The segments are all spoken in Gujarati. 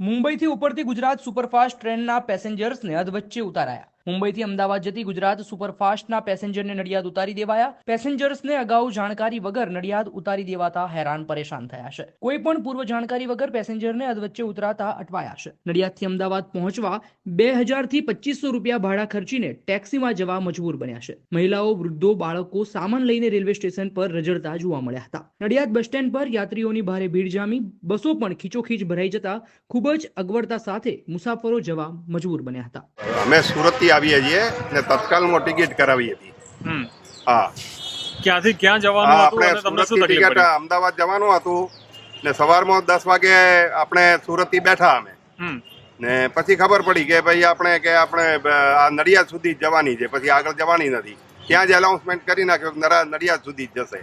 મુંબઈથી ઉપરથી ગુજરાત સુપરફાસ્ટ ટ્રેનના પેસેન્જર્સને અધવચ્ચે ઉતારાયા. મુંબઈથી અમદાવાદ જતી ગુજરાત સુપરફાસ્ટના પેસેન્જરને નડિયાદ ઉતારી દેવાયા. પેસેન્જર્સને અગાઉ જાણકારી વગર નડિયાદ ઉતારી દેવાતા હેરાન પરેશાન થયા છે. કોઈ પણ પૂર્વ જાણકારી વગર પેસેન્જરને અધવચ્ચે ઉતરાતા અટવાયા છે. નડિયાદથી અમદાવાદ પહોંચવા બે હજારથી પચીસો રૂપિયા ભાડા ખર્ચીને ટેક્સીમાં જવા મજબૂર બન્યા છે. મહિલાઓ, વૃદ્ધો, બાળકો સામાન લઈને રેલવે સ્ટેશન પર રજડતા જોવા મળ્યા હતા. નડિયાદ બસ સ્ટેન્ડ પર યાત્રીઓની ભારે ભીડ જામી. બસો પણ ખીચોખીચ ભરાઈ જતા ખૂબ જ અગવડતા સાથે મુસાફરો જવા મજબૂર બન્યા હતા. અમે સુરતથી આવીએ છીએ ને તત્કાલમાં ટિકિટ કરાવી હતી. હા. ક્યાંથી ક્યાં જવાનું હતું આપણે તમને શું સુરતથી ટિકિટ અમદાવાદ જવાનું હતું ને સવારમાં દસ વાગે આપણે સુરતથી બેઠા અમે. ને પછી ખબર પડી કે ભાઈ આપણે કે આપણે આ નડિયાદ સુધી જવાની છે. પછી આગળ જવાની નથી. ત્યાં જ એનાઉન્સમેન્ટ કરી નાખ્યો નરા- નડિયાદ સુધી જ જશે.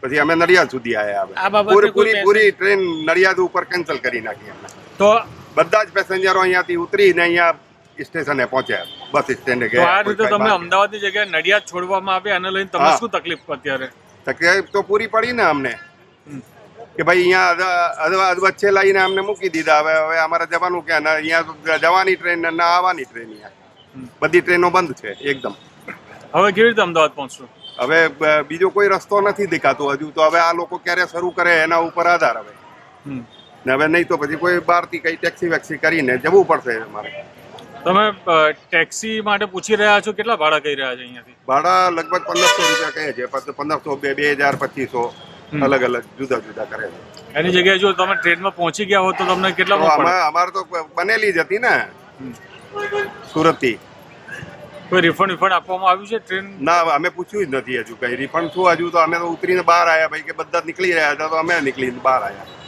પછી અમે નડિયાદ સુધી આવ્યા હવે પૂરી પૂરી પૂરી ટ્રેન નડિયાદ ઉપર કેન્સલ કરી નાખી અમે તો બધા જ પેસેન્જરો અહીંયાથી ઉતરીને અહીંયા સ્ટેશને પહોંચ્યા બસ સ્ટેન્ડે ગયા આ રીતે તમે અમદાવાદની જગ્યાએ નડિયાદ છોડવામાં આવે અને લઈને તમને શું તકલીફ અત્યારે? તકલીફ તો પૂરી પડી ને અમને. કે ભાઈ અહીંયા વચ્ચે લઈને અમને મૂકી દીધા. હવે હવે અમારે જવાનું ક્યાં? ના અહીંયા જવાની ટ્રેન ને આવવાની ટ્રેન અહીંયા. બધી ટ્રેનો બંધ છે એકદમ. હવે કેવી રીતે અમદાવાદ પહોંચશું? હવે બીજો કોઈ રસ્તો નથી દેખાતો હજુ. તો હવે આ લોકો ક્યારે શરૂ કરે એના ઉપર આધાર હવે. ને હવે નહીં તો પછી કોઈ બહારથી કઈ ટેક્સી વેક્સી કરીને જવું પડશે અમારે. તમે ટેક્સી માટે પૂછી રહ્યા છો કેટલા ભાડા કહી રહ્યા છે અહીંયાથી? ભાડા લગભગ પંદરસો રૂપિયા કહે છે પંદરસો બે બે હજાર પચીસો અલગ અલગ જુદા જુદા કરે છે. એની જગ્યાએ જો તમે ટ્રેનમાં પહોંચી ગયા હો તો તમને કેટલા અમારે તો બનેલી જ હતી ને સુરતથી. કોઈ રિફંડ વિફંડ આપવામાં આવ્યું છે ટ્રેન? ના અમે પૂછ્યું જ નથી હજુ કઈ. રિફંડ શું હજુ તો અમે તો ઉતરીને બહાર આવ્યા ભાઈ કે બધા નીકળી રહ્યા હતા તો અમે નીકળીને બહાર આવ્યા